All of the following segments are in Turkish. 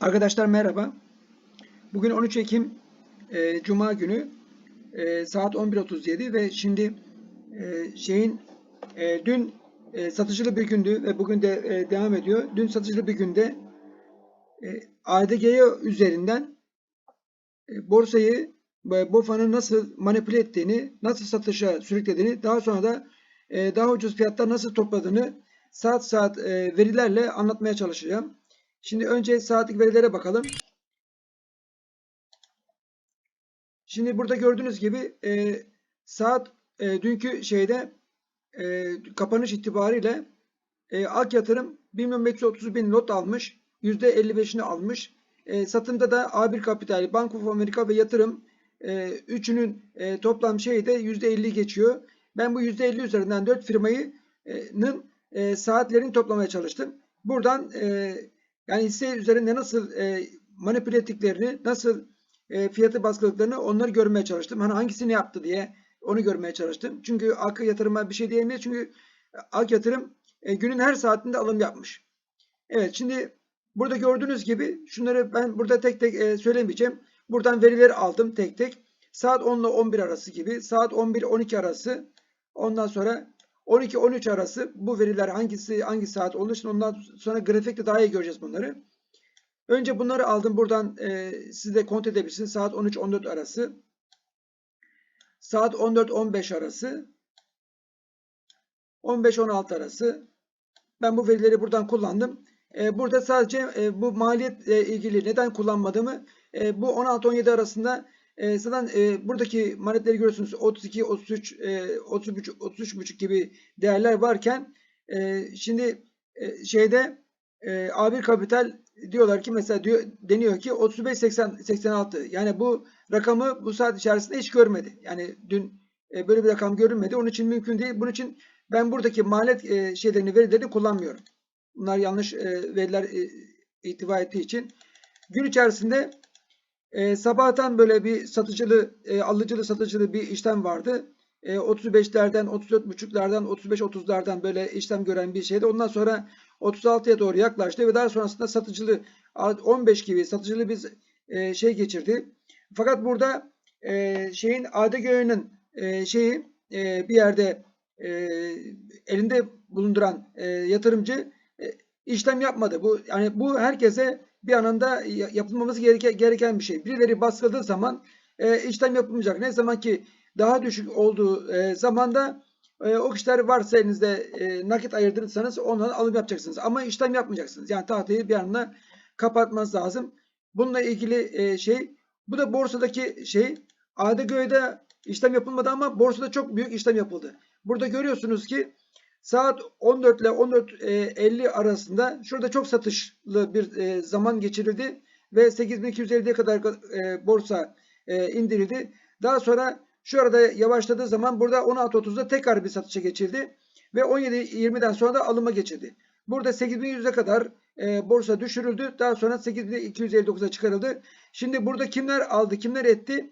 Arkadaşlar merhaba. Bugün 13 Ekim e, Cuma günü e, saat 11.37 ve şimdi e, şeyin e, dün e, satıcılı bir gündü ve bugün de e, devam ediyor. Dün satıcılı bir günde e, ADG'ye üzerinden e, borsayı ve BOFA'nın nasıl manipüle ettiğini, nasıl satışa sürüklediğini, daha sonra da e, daha ucuz fiyatlar nasıl topladığını saat saat e, verilerle anlatmaya çalışacağım. Şimdi önce saatlik verilere bakalım. Şimdi burada gördüğünüz gibi e, saat e, dünkü şeyde e, kapanış itibariyle e, Ak Yatırım 1 milyon 530 bin lot almış. %55'ini almış. E, satımda da A1 Kapital, Bank of America ve Yatırım e, üçünün e, toplam şeyi de %50 geçiyor. Ben bu %50 üzerinden 4 firmayının e, saatlerini toplamaya çalıştım. Buradan e, yani hisse üzerinde nasıl e, manipüle ettiklerini, nasıl e, fiyatı baskıladıklarını onları görmeye çalıştım. Hani hangisini yaptı diye onu görmeye çalıştım. Çünkü AK yatırıma bir şey diyemeyiz. Çünkü AK yatırım e, günün her saatinde alım yapmış. Evet şimdi burada gördüğünüz gibi şunları ben burada tek tek e, söylemeyeceğim. Buradan verileri aldım tek tek. Saat 10 ile 11 arası gibi. Saat 11-12 arası. Ondan sonra 12-13 arası bu veriler hangisi hangi saat olduğu için ondan sonra grafikte daha iyi göreceğiz bunları. Önce bunları aldım. Buradan e, siz de kontrol edebilirsiniz. Saat 13-14 arası. Saat 14-15 arası. 15-16 arası. Ben bu verileri buradan kullandım. E, burada sadece e, bu maliyetle ilgili neden kullanmadığımı e, bu 16-17 arasında e, zaten e, buradaki maliyetleri görüyorsunuz 32, 33, e, 33, 33 gibi değerler varken e, şimdi e, şeyde e, A1 Kapital diyorlar ki mesela diyor, deniyor ki 35 80 86 yani bu rakamı bu saat içerisinde hiç görmedi. Yani dün e, böyle bir rakam görünmedi. Onun için mümkün değil. Bunun için ben buradaki maliyet e, şeylerini verilerini kullanmıyorum. Bunlar yanlış e, veriler e, ihtiva ettiği için gün içerisinde e, sabahtan böyle bir satıcılı, e, alıcılı satıcılı bir işlem vardı. E, 35'lerden, 34.5'lerden, 35-30'lardan böyle işlem gören bir şeydi. Ondan sonra 36'ya doğru yaklaştı ve daha sonrasında satıcılı 15 gibi satıcılı bir e, şey geçirdi. Fakat burada e, şeyin ADG'nin e, şeyi e, bir yerde e, elinde bulunduran e, yatırımcı e, işlem yapmadı. Bu yani bu herkese bir anında yapılmaması gereken, gereken bir şey. Birileri baskıladığı zaman e, işlem yapılmayacak. Ne zaman ki daha düşük olduğu e, zamanda e, o kişiler varsa elinizde e, nakit ayırdırırsanız ondan alım yapacaksınız. Ama işlem yapmayacaksınız. Yani tahtayı bir anda kapatmanız lazım. Bununla ilgili e, şey bu da borsadaki şey ADG'de işlem yapılmadı ama borsada çok büyük işlem yapıldı. Burada görüyorsunuz ki Saat 14 ile 14.50 arasında şurada çok satışlı bir e, zaman geçirildi ve 8250'ye kadar e, borsa e, indirildi. Daha sonra şu arada yavaşladığı zaman burada 16.30'da tekrar bir satışa geçildi ve 17.20'den sonra da alıma geçildi. Burada 8100'e kadar borsa düşürüldü. Daha sonra 8259'a çıkarıldı. Şimdi burada kimler aldı, kimler etti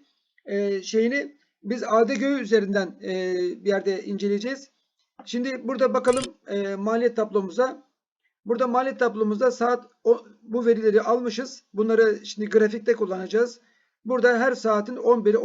şeyini biz ADG üzerinden bir yerde inceleyeceğiz. Şimdi burada bakalım e, maliyet tablomuza. Burada maliyet tablomuzda saat o, bu verileri almışız. Bunları şimdi grafikte kullanacağız. Burada her saatin 11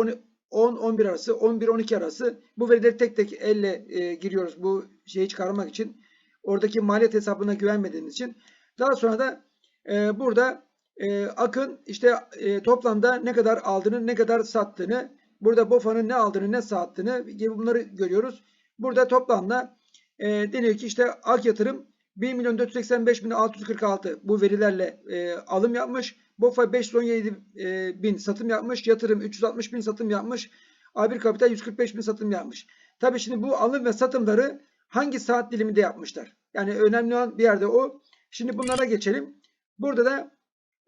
10 11 arası, 11 12 arası bu verileri tek tek elle e, giriyoruz bu şeyi çıkarmak için. Oradaki maliyet hesabına güvenmediğimiz için. Daha sonra da e, burada e, Akın işte e, toplamda ne kadar aldığını, ne kadar sattığını, burada BOFA'nın ne aldığını, ne sattığını gibi bunları görüyoruz. Burada toplamda e, deniyor ki işte Ak Yatırım 1 milyon 485 bin 646 bu verilerle e, alım yapmış. BOFA 517 e, bin satım yapmış. Yatırım 360 bin satım yapmış. A1 Kapital 145 bin satım yapmış. Tabii şimdi bu alım ve satımları hangi saat diliminde yapmışlar? Yani önemli olan bir yerde o. Şimdi bunlara geçelim. Burada da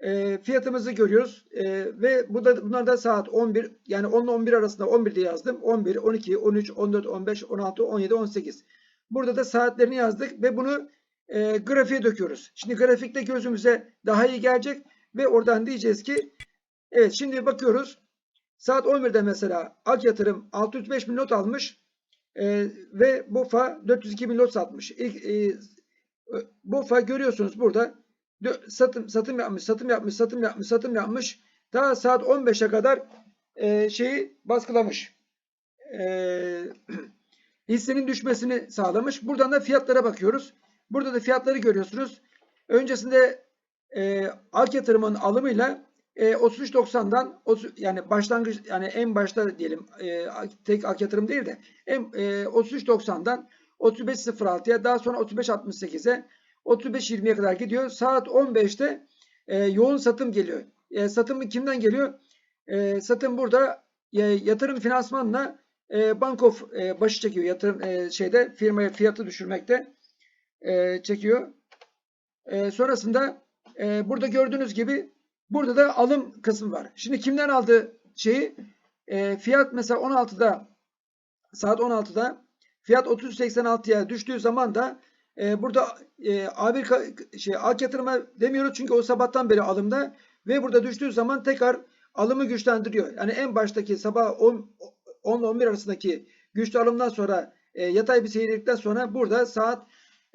e, fiyatımızı görüyoruz e, ve burada bunlar da saat 11 yani 10 ile 11 arasında 11 diye yazdım. 11, 12, 13, 14, 15, 16, 17, 18. Burada da saatlerini yazdık ve bunu e, grafiğe döküyoruz. Şimdi grafikte gözümüze daha iyi gelecek ve oradan diyeceğiz ki evet şimdi bakıyoruz. Saat 11'de mesela Ak Yatırım 605 bin not almış e, ve BOFA 402 bin not satmış. İlk, e, BOFA görüyorsunuz burada satım satım yapmış, satım yapmış, satım yapmış, satım yapmış. Daha saat 15'e kadar e, şeyi baskılamış. E, hissenin düşmesini sağlamış. Buradan da fiyatlara bakıyoruz. Burada da fiyatları görüyorsunuz. Öncesinde e, Ak Yatırım'ın alımıyla e, 33.90'dan otuz- yani başlangıç yani en başta diyelim e, tek Ak Yatırım değil de en, e, 33.90'dan 35.06'ya daha sonra 35.68'e 35.20'ye kadar gidiyor. Saat 15'te e, yoğun satım geliyor. E, satım kimden geliyor? E, satım burada e, yatırım finansmanla e, Bankof e, başı çekiyor. Yatırım e, şeyde firmaya fiyatı düşürmekte e, çekiyor. E, sonrasında e, burada gördüğünüz gibi burada da alım kısmı var. Şimdi kimden aldı şeyi? E, fiyat mesela 16'da saat 16'da fiyat 30.86'ya düştüğü zaman da e, burada e, A1 ka- şey Ak yatırıma demiyoruz çünkü o sabahtan beri alımda ve burada düştüğü zaman tekrar alımı güçlendiriyor. Yani en baştaki sabah 10 10 ile 11 arasındaki güçlü alımdan sonra e, yatay bir seyirlikten sonra burada saat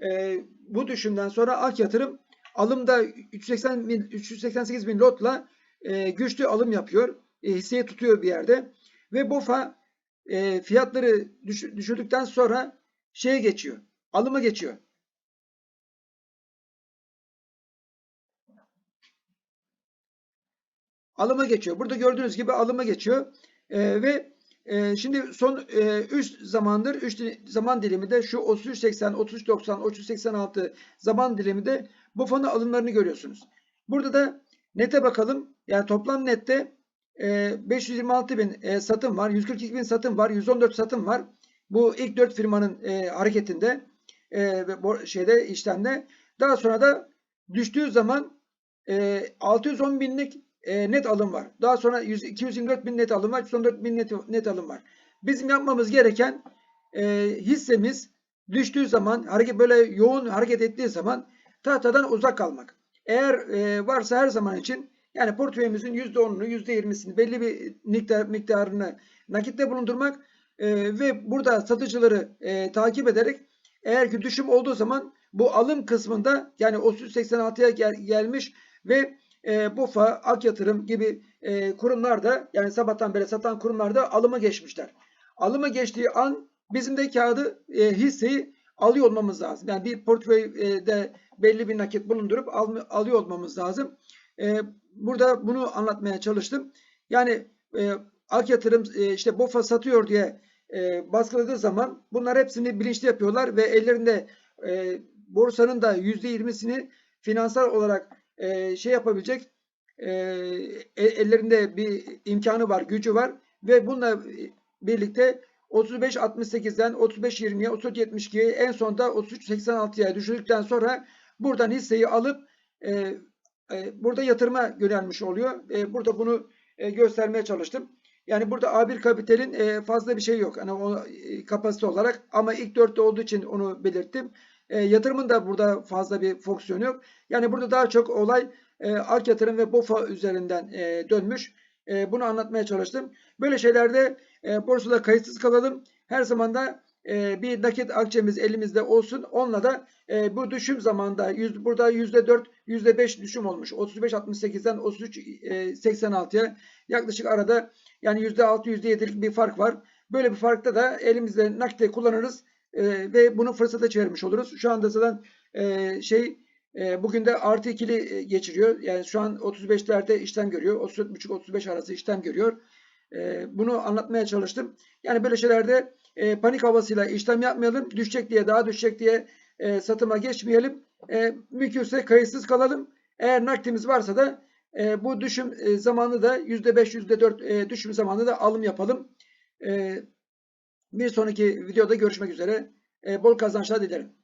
e, bu düşümden sonra Ak yatırım alımda 380 bin, 388 bin lotla e, güçlü alım yapıyor. E, hisseyi tutuyor bir yerde. Ve BOFA e, fiyatları düş- düşürdükten sonra şeye geçiyor. Alıma geçiyor. Alıma geçiyor. Burada gördüğünüz gibi alıma geçiyor. E, ve e, şimdi son 3 zamandır 3 zaman dilimi de şu 33.80, 33.90, 33.86 zaman dilimi de bu fonu alımlarını görüyorsunuz. Burada da nete bakalım. Yani toplam nette e, 526 bin e, satım var. 142 bin satım var. 114 satım var. Bu ilk 4 firmanın e, hareketinde e, şeyde işlemde. Daha sonra da düştüğü zaman e, 610 binlik e, net alım var. Daha sonra 100, 224 bin net alım var. 314 bin net, net alım var. Bizim yapmamız gereken e, hissemiz düştüğü zaman hareket böyle yoğun hareket ettiği zaman tahtadan uzak kalmak. Eğer e, varsa her zaman için yani portföyümüzün %10'unu %20'sini belli bir miktar miktarını nakitte bulundurmak e, ve burada satıcıları e, takip ederek eğer ki düşüm olduğu zaman bu alım kısmında yani 386'ya gel, gelmiş ve e, BOFA, Ak Yatırım gibi e, kurumlar da yani sabahtan beri satan kurumlar da alıma geçmişler. Alıma geçtiği an bizim de kağıdı e, hisseyi alıyor olmamız lazım. Yani bir portföyde belli bir nakit bulundurup al, alıyor olmamız lazım. E, burada bunu anlatmaya çalıştım. Yani e, Ak Yatırım e, işte BOFA satıyor diye e, baskıladığı zaman bunlar hepsini bilinçli yapıyorlar ve ellerinde e, borsanın da %20'sini finansal olarak e, şey yapabilecek e, ellerinde bir imkanı var, gücü var ve bununla birlikte 35-68'den 35-20'ye, 34-72'ye en sonunda 33-86'ya düşürdükten sonra buradan hisseyi alıp e, e, burada yatırıma yönelmiş oluyor. E, burada bunu e, göstermeye çalıştım. Yani burada A1 kapitalin e, fazla bir şey yok. Hani o e, kapasite olarak ama ilk dörtte olduğu için onu belirttim. E, yatırımın da burada fazla bir fonksiyonu yok. Yani burada daha çok olay e, Ak Yatırım ve BOFA üzerinden e, dönmüş. E, bunu anlatmaya çalıştım. Böyle şeylerde e, borsada kayıtsız kalalım. Her zaman da e, bir nakit akçemiz elimizde olsun. Onunla da e, bu düşüm zamanında yüz, burada yüzde dört, yüzde beş düşüm olmuş. 35.68'den 33.86'ya yaklaşık arada yani yüzde altı, yüzde yedilik bir fark var. Böyle bir farkta da elimizde nakde kullanırız e, ve bunu fırsata çevirmiş oluruz. Şu anda zaten e, şey e, bugün de artı ikili geçiriyor. Yani şu an 35'lerde işlem görüyor. 34.5-35 arası işlem görüyor. E, bunu anlatmaya çalıştım. Yani böyle şeylerde e, panik havasıyla işlem yapmayalım. Düşecek diye daha düşecek diye e, satıma geçmeyelim. E, mümkünse kayıtsız kalalım. Eğer nakdimiz varsa da e, bu düşüm e, zamanı da %5, %4 e, düşüm zamanı da alım yapalım. E, bir sonraki videoda görüşmek üzere. E, bol kazançlar dilerim.